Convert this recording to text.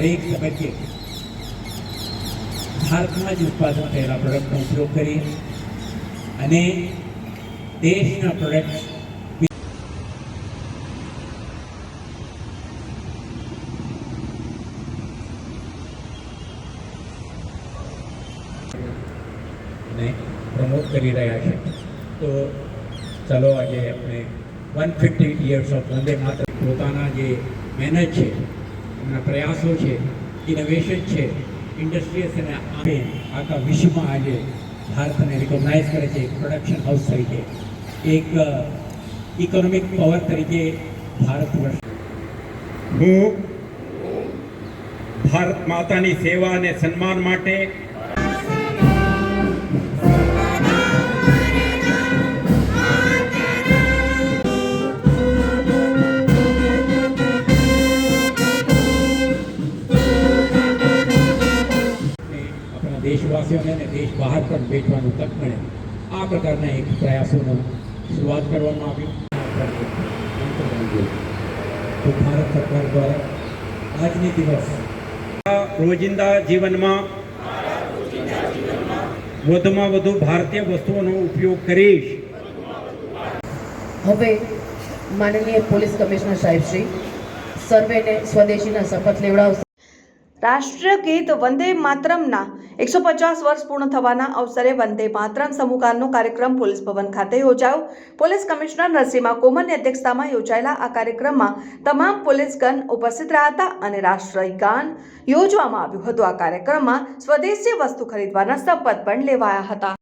દરેક તબક્કે ભારતમાં જ ઉત્પાદન થયેલા પ્રોડક્ટનો ઉપયોગ કરી અને દેશના પ્રોડક્ટ પ્રમોટ કરી રહ્યા છે. તો ચાલો આજે આપણે one fifty years of Vande Mataram પોતાના જે મહેનત છે એમના પ્રયાસો છે ઇનોવેશન છે ઇન્ડસ્ટ્રીઝ અને આપણે આખા વિશ્વમાં આજે ભારતને રિકોગ્નાઇઝ કરે છે, એક પ્રોડક્શન હાઉસ તરીકે. એક ઇકોનોમિક પાવર તરીકે ભારત વર્ષ હું ભારત માતાની સેવા અને સન્માન માટે દેશવાસીઓને દેશ બહાર પણ વેચવાનું તક મળે. આ પ્રકારના એક પ્રયાસોનો શરૂઆત કરવામાં આવ્યું. તો ભારત સરકાર દ્વારા આજની દિવસ રોજિંદા જીવનમાં વધુમાં વધુ ભારતીય વસ્તુઓનો ઉપયોગ કરીશ. હવે માનનીય પોલીસ કમિશનર સાહેબ શ્રી, સર્વેને સ્વદેશીના શપથ લેવડાવશે. રાષ્ટ્રીય ગીત વંદે માતરમના એકસો પચાસ વર્ષ પૂર્ણ થવાના અવસરે વંદે માતરમ સમૂહકારનો કાર્યક્રમ પોલીસ ભવન ખાતે યોજાયો. પોલીસ કમિશનર નરસિંહા કોમલની અધ્યક્ષતામાં યોજાયેલા આ કાર્યક્રમમાં તમામ પોલીસગણ ઉપસ્થિત રહ્યા હતા અને રાષ્ટ્રગાન યોજવામાં આવ્યું હતું. આ કાર્યક્રમમાં સ્વદેશી વસ્તુ ખરીદવાના શપથ પણ લેવાયા હતા.